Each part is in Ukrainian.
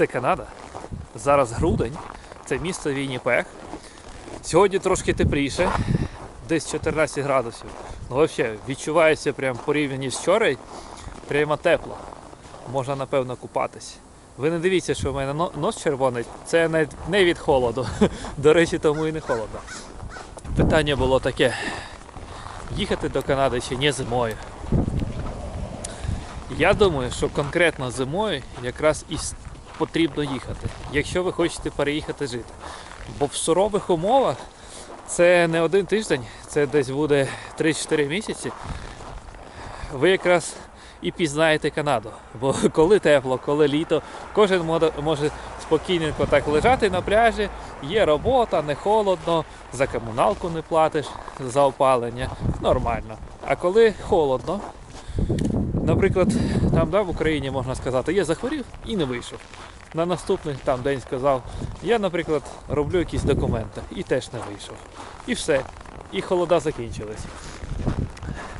Це Канада. Зараз грудень, це місто Вінніпег. Сьогодні трошки тепліше, десь 14 градусів. Ну, взагалі, відчувається прям порівняно з вчора, прямо тепло. Можна, напевно, купатись. Ви не дивіться, що в мене нос червоний, це не, від холоду. До речі, тому і не холодно. Питання було таке: їхати до Канади чи не зимою. Я думаю, що конкретно зимою якраз і потрібно їхати, якщо ви хочете переїхати жити. Бо в сурових умовах це не один тиждень, це десь буде 3-4 місяці. Ви якраз і пізнаєте Канаду. Бо коли тепло, коли літо, кожен може спокійненько так лежати на пляжі, є робота, не холодно, за комуналку не платиш, за опалення. Нормально. А коли холодно, наприклад, там да, в Україні можна сказати, я захворів і не вийшов. На наступний там день сказав, я, наприклад, роблю якісь документи і теж не вийшов. І все. І холода закінчились.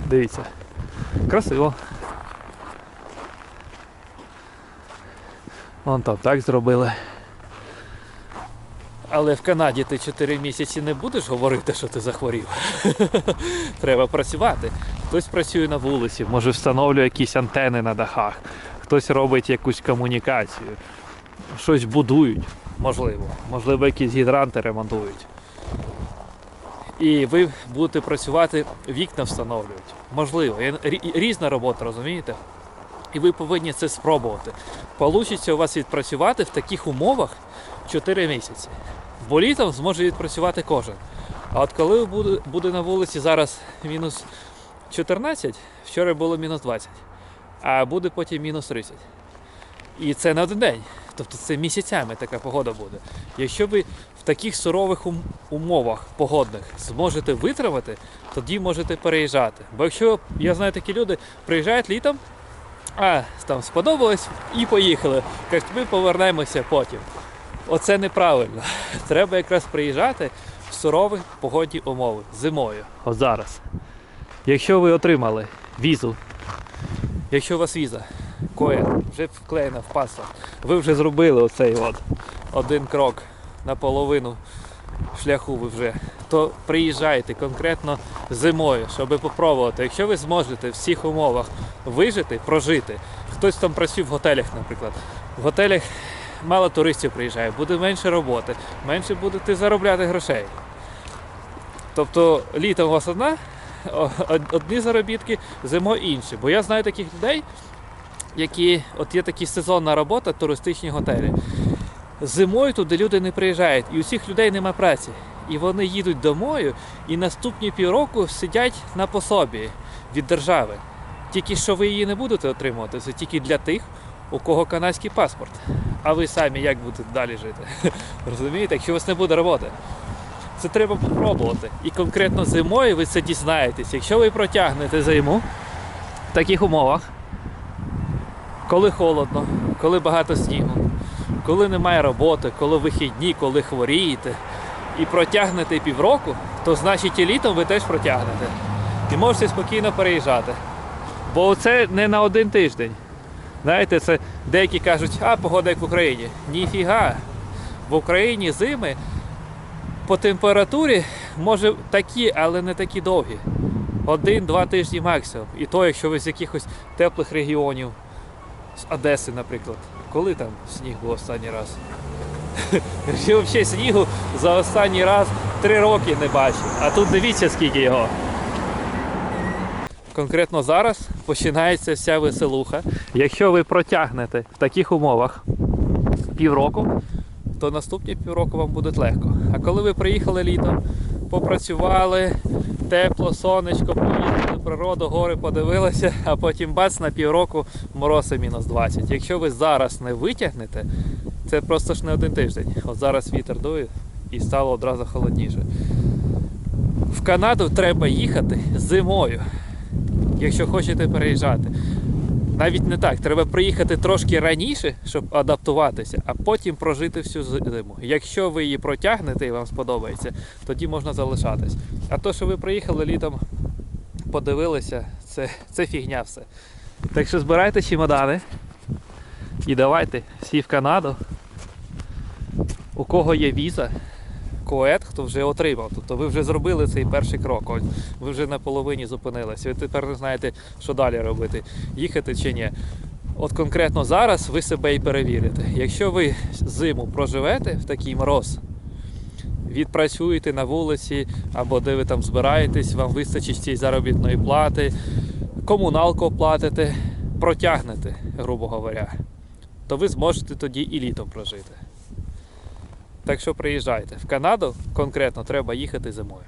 Дивіться. Красиво. Вон там так зробили. Але в Канаді ти 4 місяці не будеш говорити, що ти захворів. Треба працювати. Хтось працює на вулиці, може встановлює якісь антени на дахах, хтось робить якусь комунікацію, щось будують, можливо. Можливо, якісь гідранти ремонтують. І ви будете працювати, вікна встановлюють. Можливо, різна робота, розумієте? І ви повинні це спробувати. Получиться у вас відпрацювати в таких умовах 4 місяці. Бо літом зможе відпрацювати кожен. А от коли буде, на вулиці зараз мінус 14, вчора було мінус 20, а буде потім мінус 30. І це на один день. Тобто це місяцями така погода буде. Якщо ви в таких сурових умовах погодних зможете витримати, тоді можете переїжджати. Бо якщо я знаю такі люди, приїжджають літом, а там сподобалось і поїхали. Кажуть, ми повернемося потім. Оце неправильно. Треба якраз приїжджати в сурові погодні умови зимою. От зараз. Якщо ви отримали візу, якщо у вас віза, коя вже вклеєна в паспорт, ви вже зробили оцей от один крок на половину шляху ви вже, то приїжджайте конкретно зимою, щоб попробувати. Якщо ви зможете в всіх умовах вижити, прожити, хтось там працює в готелях, наприклад. В готелях мало туристів приїжджає, буде менше роботи, менше будете заробляти грошей. Тобто літом у вас одна, одні заробітки, зимою інші. Бо я знаю таких людей, які от є такі сезонна робота, туристичні готелі. Зимою туди люди не приїжджають, і у цих людей нема праці. І вони їдуть домою і наступні півроку сидять на пособі від держави. Тільки що ви її не будете отримувати, це тільки для тих, у кого канадський паспорт. А ви самі як будете далі жити? Розумієте, якщо у вас не буде роботи. Це треба попробувати. І конкретно зимою ви це дізнаєтесь. Якщо ви протягнете зиму в таких умовах, коли холодно, коли багато снігу, коли немає роботи, коли вихідні, коли хворієте, і протягнете півроку, то значить і літом ви теж протягнете. І можете спокійно переїжджати. Бо це не на один тиждень. Знаєте, це деякі кажуть, а погода як в Україні. Ніфіга. В Україні зими по температурі може такі, але не такі довгі. Один-два тижні максимум. І то, якщо ви з якихось теплих регіонів, з Одеси, наприклад. Коли там сніг був останній раз? Взагалі снігу за останній раз три роки не бачив. А тут дивіться, скільки його. Конкретно зараз починається вся веселуха. Якщо ви протягнете в таких умовах півроку, то наступні півроку вам буде легко. А коли ви приїхали літом, попрацювали, тепло, сонечко, поїхали, природу, гори подивилися, а потім бац на півроку мороз і мінус 20. Якщо ви зараз не витягнете, це просто ж не один тиждень. От зараз вітер дує і стало одразу холодніше. В Канаду треба їхати зимою, якщо хочете переїжджати. Навіть не так, треба приїхати трошки раніше, щоб адаптуватися, а потім прожити всю зиму. Якщо ви її протягнете і вам сподобається, тоді можна залишатись. А то, що ви приїхали літом, подивилися, це, це фігня все. Так що збирайте чемодани, І давайте всі в Канаду. У кого є віза, коет, хто вже отримав. Тобто ви вже зробили цей перший крок. Ви вже на половині зупинилися. Ви тепер не знаєте, що далі робити, їхати чи ні. От конкретно зараз ви себе і перевірите. Якщо ви зиму проживете в такий мороз, відпрацюєте на вулиці або де ви там збираєтесь, вам вистачить цієї заробітної плати, комуналку оплатите, протягнете, грубо говоря, то ви зможете тоді і літом прожити. Так що приїжджайте. В Канаду конкретно треба їхати зимою.